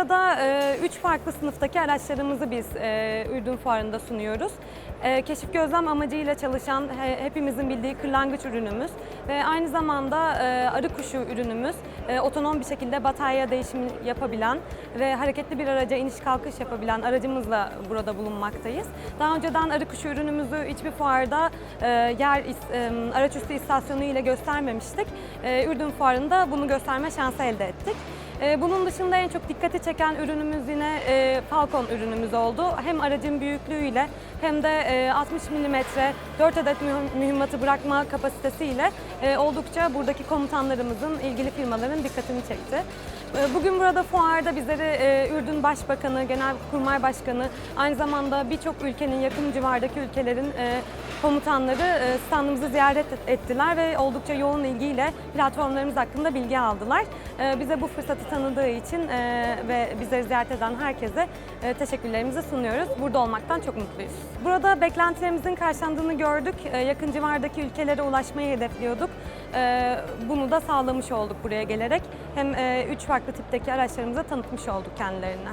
burada e, üç farklı sınıftaki araçlarımızı biz e, Ürdün Fuarı'nda sunuyoruz. E, keşif gözlem amacıyla çalışan he- hepimizin bildiği kırlangıç ürünümüz ve aynı zamanda e, arı kuşu ürünümüz e, otonom bir şekilde batarya değişimi yapabilen ve hareketli bir araca iniş kalkış yapabilen aracımızla burada bulunmaktayız. Daha önceden arı kuşu ürünümüzü hiçbir fuarda e, yer e, araçüstü istasyonu ile göstermemiştik. E, Ürdün Fuarı'nda bunu gösterme şansı elde ettik. Bunun dışında en çok dikkati çeken ürünümüz yine e, Falcon ürünümüz oldu. Hem aracın büyüklüğüyle hem de e, 60 mm 4 adet mühim- mühimmatı bırakma kapasitesiyle e, oldukça buradaki komutanlarımızın, ilgili firmaların dikkatini çekti. E, Bugün burada fuarda bizleri e, Ürdün Başbakanı, Genelkurmay Başkanı, aynı zamanda birçok ülkenin yakın civardaki ülkelerin e, komutanları e, standımızı ziyaret et- ettiler ve oldukça yoğun ilgiyle platformlarımız hakkında bilgi aldılar. E, Bize bu fırsatı tanıdığı için e, ve bizleri ziyaret eden herkese e, teşekkürlerimizi sunuyoruz. Burada olmaktan çok mutluyuz. Burada beklentilerimizin karşılandığını gördük. E, Yakın civardaki ülkelere ulaşmayı hedefliyorduk. E, Bunu da sağlamış olduk buraya gelerek. Hem e, üç farklı tipteki araçlarımıza tanıtmış olduk kendilerine.